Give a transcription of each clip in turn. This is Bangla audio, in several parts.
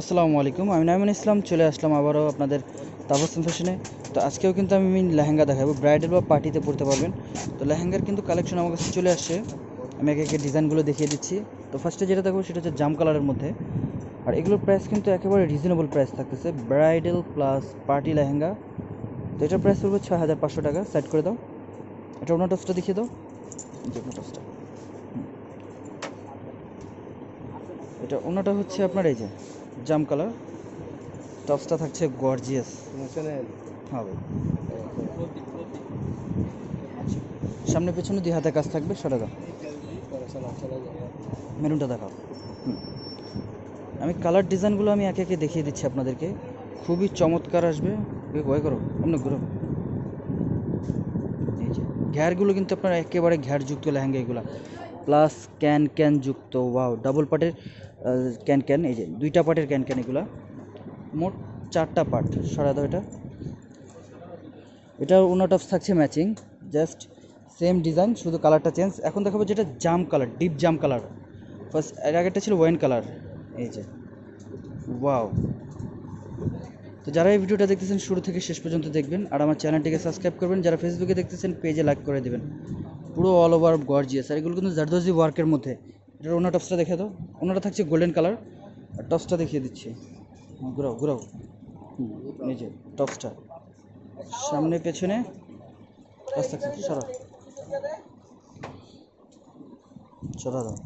আসসালামু আলাইকুম, আমি নাইমুল ইসলাম, চলে আসলাম আবারও আপনাদের তাবাসুম ফ্যাশনে তো আজকেও কিন্তু আমি লেহেঙ্গা দেখাবো ব্রাইডাল বা পার্টিতে পরতে পারবেন। তো লেহেঙ্গার কিন্তু কালেকশন আমার কাছে চলে আসছে আমি একে একে ডিজাইনগুলো দেখিয়ে দিচ্ছি। তো ফার্স্টে যেটা দেখাবো সেটা হচ্ছে জাম কালারের মধ্যে। আর এগুলোর প্রাইস কিন্তু একেবারে রিজনেবল প্রাইস থাকতেছে ব্রাইডাল প্লাস পার্টি লেহেঙ্গা। তো এটার প্রাইস পড়বে ছয় হাজার পাঁচশো টাকা সেট করে দাও। এটা ওনার টসটা দেখিয়ে দাও। যে টসটা এটা অন্যটা হচ্ছে আপনার এই যে জাম কালার। টপসটা থাকছে গর্জিয়াস হবে। সামনে পেছনে দুই হাতে কাজ থাকবে সেটা দাও। মেরুনটা দেখাও। হুম। আমি কালার ডিজাইনগুলো আমি একে একে দেখিয়ে দিচ্ছি আপনাদেরকে। খুবই চমৎকার আসবে। ভয় করো অন্য ঘুরো। এই যে ঘ্যারগুলো কিন্তু আপনার একেবারে ঘ্যারযুক্ত লেহেঙ্গা এগুলো। প্লাস ক্যান ক্যান যুক্ত, ওয়াও ডাবল পার্টের ক্যান ক্যান, এই যে দুইটা পার্টের ক্যান ক্যান এগুলা। মোট চারটা পার্ট সরা দাও এটা। এটা ওনার টপস থাকছে ম্যাচিং জাস্ট সেম ডিজাইন শুধু কালারটা চেঞ্জ এখন দেখাবো যেটা জাম কালার ডিপ জাম কালার ফার্স্ট এর আগেরটা ছিল ওয়াইন কালার এই যে ওয়াও তো যারা এই ভিডিওটা দেখতেছেন, শুরু থেকে শেষ পর্যন্ত দেখবেন। আর আমার চ্যানেলটিকে সাবস্ক্রাইব করবেন। যারা ফেসবুকে দেখতেছেন পেজে লাইক করে দেবেন। পুরো অল ওভার গর্জিয়াস আর এগুলো কিন্তু জারদোজি ওয়ার্কের মধ্যে। এটার ওনার টপসটা দেখে দাও। ওনাটা থাকছে গোল্ডেন কালার আর টপসটা দেখিয়ে দিচ্ছি। ঘুরাও ঘুরাও। হুম, যে টপসটা সামনে পেছনে। টপস সরা। সরা দাও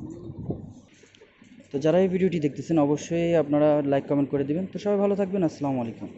তো যারা এই ভিডিওটি দেখতেছেন অবশ্যই আপনারা লাইক কমেন্ট করে দিবেন। তো সবাই ভালো থাকবেন। আসসালামু আলাইকুম।